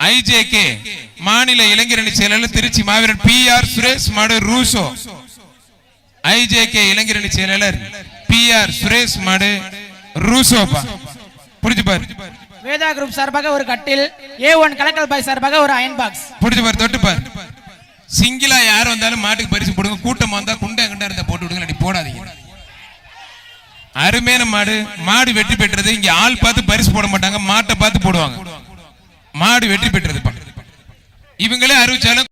IJK மாநில இளைஞரணி செயலாளர் திருச்சி மாவீரன் பி ஆர் சுரேஷ் மாடு ரூசோ. ஐஜேகே இளைஞரணி செயலாளர் பி ஆர் சுரேஷ் மாடு ரூசோப்பா. புரிஞ்சு பாரு. வேதா குரூப் சார்பாக ஒரு கட்டில் ஏ ஒன் கலக்கல் பாய் சார்பாக ஒரு அயன் பாக்ஸ் புடிச்சு பாரு தொட்டு பாரு. சிங்கிளா யார் வந்தாலும் மாட்டுக்கு பரிசு போடுங்க. கூட்டம் வந்தா குண்டா குண்டா இருந்தா போட்டு விடுங்க இல்லாட்டி போடாதீங்க. அருமையான மாடு. மாடு வெற்றி பெற்றது. இங்க ஆள் பார்த்து பரிசு போட மாட்டாங்க மாட்டை பார்த்து போடுவாங்க. மாடு வெற்றி பெற்றது இவங்களே அறிவிச்சாலும்